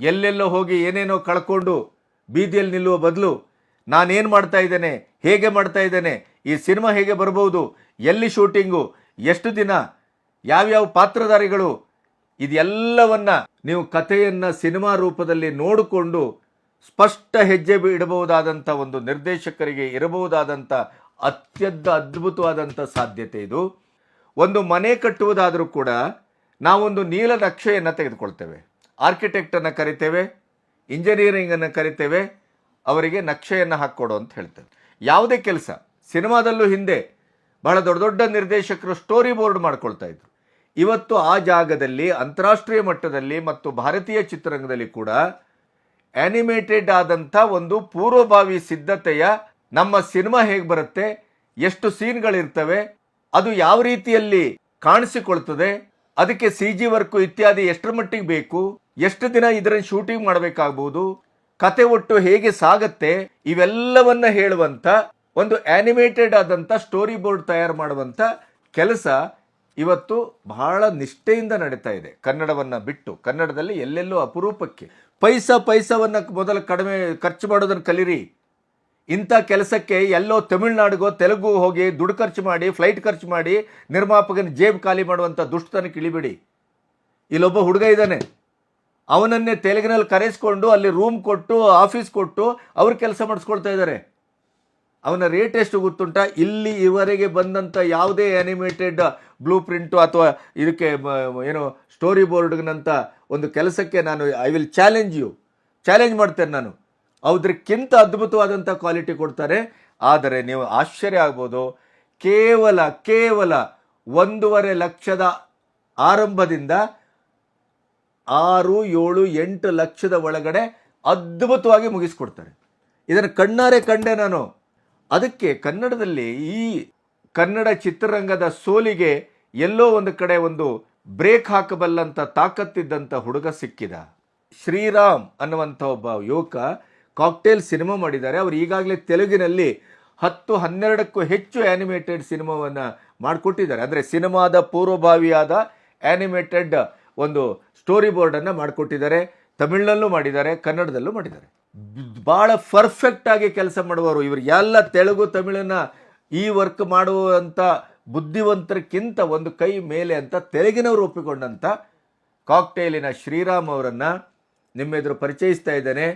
ಎಲ್ಲೆಲ್ಲೋ ಹೋಗಿ ಏನೇನೋ ಕಳ್ಕೊಂಡು ಬೀದಿಯಲ್ಲಿ ನಿಲ್ಲುವ ಬದಲು ನಾನೇನು ಮಾಡ್ತಾ ಇದ್ದೇನೆ, ಹೇಗೆ ಮಾಡ್ತಾ ಇದ್ದೇನೆ, ಈ ಸಿನಿಮಾ ಹೇಗೆ ಬರ್ಬೋದು, ಎಲ್ಲಿ ಶೂಟಿಂಗು, ಎಷ್ಟು ದಿನ, ಯಾವ್ಯಾವ ಪಾತ್ರಧಾರಿಗಳು, ಇದೆಲ್ಲವನ್ನ ನೀವು ಕಥೆಯನ್ನು ಸಿನಿಮಾ ರೂಪದಲ್ಲಿ ನೋಡಿಕೊಂಡು ಸ್ಪಷ್ಟ ಹೆಜ್ಜೆ ಇಡಬಹುದಾದಂಥ ಒಂದು ನಿರ್ದೇಶಕರಿಗೆ ಇರಬಹುದಾದಂಥ ಅತ್ಯಂತ ಅದ್ಭುತವಾದಂಥ ಸಾಧ್ಯತೆ ಇದು. ಒಂದು ಮನೆ ಕಟ್ಟುವುದಾದರೂ ಕೂಡ ನಾವೊಂದು ನೀಲ ನಕ್ಷೆಯನ್ನು ತೆಗೆದುಕೊಳ್ತೇವೆ. ಆರ್ಕಿಟೆಕ್ಟನ್ನು ಕರಿತೇವೆ ಇಂಜಿನಿಯರಿಂಗನ್ನು ಕರಿತೇವೆ, ಅವರಿಗೆ ನಕ್ಷೆಯನ್ನು ಹಾಕ್ಕೊಡು ಅಂತ ಹೇಳ್ತೇವೆ. ಯಾವುದೇ ಕೆಲಸ, ಸಿನಿಮಾದಲ್ಲೂ ಹಿಂದೆ ಬಹಳ ದೊಡ್ಡ ದೊಡ್ಡ ನಿರ್ದೇಶಕರು ಸ್ಟೋರಿ ಬೋರ್ಡ್ ಮಾಡ್ಕೊಳ್ತಾ ಇದ್ರು. ಇವತ್ತು ಆ ಜಾಗದಲ್ಲಿ, ಅಂತಾರಾಷ್ಟ್ರೀಯ ಮಟ್ಟದಲ್ಲಿ ಮತ್ತು ಭಾರತೀಯ ಚಿತ್ರರಂಗದಲ್ಲಿ ಕೂಡ ಆ್ಯನಿಮೇಟೆಡ್ ಆದಂಥ ಒಂದು ಪೂರ್ವಭಾವಿ ಸಿದ್ಧತೆಯ ನಮ್ಮ ಸಿನಿಮಾ ಹೇಗೆ ಬರುತ್ತೆ, ಎಷ್ಟು ಸೀನ್ಗಳಿರ್ತವೆ ಅದು ಯಾವ ರೀತಿಯಲ್ಲಿ ಕಾಣಿಸಿಕೊಳ್ತದೆ ಅದಕ್ಕೆ ಸಿ ಜಿ ವರ್ಕು ಇತ್ಯಾದಿ ಎಷ್ಟರ ಮಟ್ಟಿಗೆ ಬೇಕು, ಎಷ್ಟು ದಿನ ಇದರ ಶೂಟಿಂಗ್ ಮಾಡಬೇಕಾಗ್ಬೋದು, ಕತೆ ಒಟ್ಟು ಹೇಗೆ ಸಾಗತ್ತೆ, ಇವೆಲ್ಲವನ್ನ ಹೇಳುವಂತ ಒಂದು ಆ್ಯನಿಮೇಟೆಡ್ ಆದಂಥ ಸ್ಟೋರಿ ಬೋರ್ಡ್ ತಯಾರು ಮಾಡುವಂತ ಕೆಲಸ ಇವತ್ತು ಬಹಳ ನಿಷ್ಠೆಯಿಂದ ನಡೀತಾ ಇದೆ. ಕನ್ನಡವನ್ನ ಬಿಟ್ಟು, ಕನ್ನಡದಲ್ಲಿ ಎಲ್ಲೆಲ್ಲೋ ಅಪರೂಪಕ್ಕೆ. ಪೈಸಾ ಪೈಸವನ್ನು ಮೊದಲು ಕಡಿಮೆ ಖರ್ಚು ಮಾಡೋದನ್ನು ಕಲೀರಿ. ಇಂಥ ಕೆಲಸಕ್ಕೆ ಎಲ್ಲೋ ತಮಿಳುನಾಡಿಗೋ ತೆಲುಗು ಹೋಗಿ ದುಡ್ಡು ಖರ್ಚು ಮಾಡಿ, ಫ್ಲೈಟ್ ಖರ್ಚು ಮಾಡಿ ನಿರ್ಮಾಪಕನ ಜೇಬ್ ಖಾಲಿ ಮಾಡುವಂಥ ದುಷ್ಟತನ ಕಿಳಿಬಿಡಿ. ಇಲ್ಲೊಬ್ಬ ಹುಡುಗ ಇದ್ದಾನೆ. ಅವನನ್ನೇ ತೆಲುಗಿನಲ್ಲಿ ಕರೆಸ್ಕೊಂಡು ಅಲ್ಲಿ ರೂಮ್ ಕೊಟ್ಟು, ಆಫೀಸ್ ಕೊಟ್ಟು ಅವ್ರು ಕೆಲಸ ಮಾಡಿಸ್ಕೊಳ್ತಾ ಇದ್ದಾರೆ. ಅವನ ರೇಟ್ ಎಷ್ಟು ಗೊತ್ತುಂಟ? ಇಲ್ಲಿ ಇವರೆಗೆ ಬಂದಂಥ ಯಾವುದೇ ಆ್ಯನಿಮೇಟೆಡ್ ಬ್ಲೂ ಪ್ರಿಂಟು ಅಥವಾ ಇದಕ್ಕೆ ಏನು ಸ್ಟೋರಿ ಬೋರ್ಡ್ಗಿನಂಥ ಒಂದು ಕೆಲಸಕ್ಕೆ ನಾನು I will challenge you challenge ಮಾಡ್ತೇನೆ ನಾನು. ಅದಕ್ಕಿಂತ ಅದ್ಭುತವಾದಂಥ ಕ್ವಾಲಿಟಿ ಕೊಡ್ತಾರೆ. ಆದರೆ ನೀವು ಆಶ್ಚರ್ಯ ಆಗ್ಬೋದು. ಕೇವಲ ಕೇವಲ ಒಂದೂವರೆ ಲಕ್ಷದ ಆರಂಭದಿಂದ ಆರು, ಏಳು, ಎಂಟು ಲಕ್ಷದ ಒಳಗಡೆ ಅದ್ಭುತವಾಗಿ ಮುಗಿಸ್ಕೊಡ್ತಾರೆ. ಇದನ್ನು ಕಣ್ಣಾರೆ ಕಂಡೆ ನಾನು. ಅದಕ್ಕೆ ಕನ್ನಡದಲ್ಲಿ ಈ ಕನ್ನಡ ಚಿತ್ರರಂಗದ ಸೋಲಿಗೆ ಎಲ್ಲೋ ಒಂದು ಕಡೆ ಒಂದು ಬ್ರೇಕ್ ಹಾಕಬಲ್ಲಂಥ ತಾಕತ್ತಿದ್ದಂಥ ಹುಡುಗ ಸಿಕ್ಕಿದ. ಶ್ರೀರಾಮ್ ಅನ್ನುವಂಥ ಒಬ್ಬ ಯುವಕ ಕಾಕ್ಟೇಲ್ ಸಿನಿಮಾ ಮಾಡಿದ್ದಾರೆ. ಅವರು ಈಗಾಗಲೇ ತೆಲುಗಿನಲ್ಲಿ ಹತ್ತು ಹನ್ನೆರಡಕ್ಕೂ ಹೆಚ್ಚು ಆ್ಯನಿಮೇಟೆಡ್ ಸಿನಿಮಾವನ್ನು ಮಾಡಿಕೊಟ್ಟಿದ್ದಾರೆ. ಅಂದರೆ ಸಿನಿಮಾದ ಪೂರ್ವಭಾವಿಯಾದ ಆ್ಯನಿಮೇಟೆಡ್ ಒಂದು ಸ್ಟೋರಿ ಬೋರ್ಡನ್ನು ಮಾಡಿಕೊಟ್ಟಿದ್ದಾರೆ. ತಮಿಳಿನಲ್ಲೂ ಮಾಡಿದ್ದಾರೆ, ಕನ್ನಡದಲ್ಲೂ ಮಾಡಿದ್ದಾರೆ. ಭಾಳ ಪರ್ಫೆಕ್ಟಾಗಿ ಕೆಲಸ ಮಾಡುವವರು ಇವರು. ಎಲ್ಲ ತೆಲುಗು, ತಮಿಳನ್ನ ಈ ವರ್ಕ್ ಮಾಡುವಂಥ ಬುದ್ಧಿವಂತರಕ್ಕಿಂತ ಒಂದು ಕೈ ಮೇಲೆ ಅಂತ ತೆಲುಗಿನವರು ಒಪ್ಪಿಕೊಂಡಂಥ ಕಾಕ್ಟೇಲಿನ ಶ್ರೀರಾಮ್ ಅವರನ್ನು ನಿಮ್ಮೆದುರು ಪರಿಚಯಿಸ್ತಾ ಇದ್ದೇನೆ.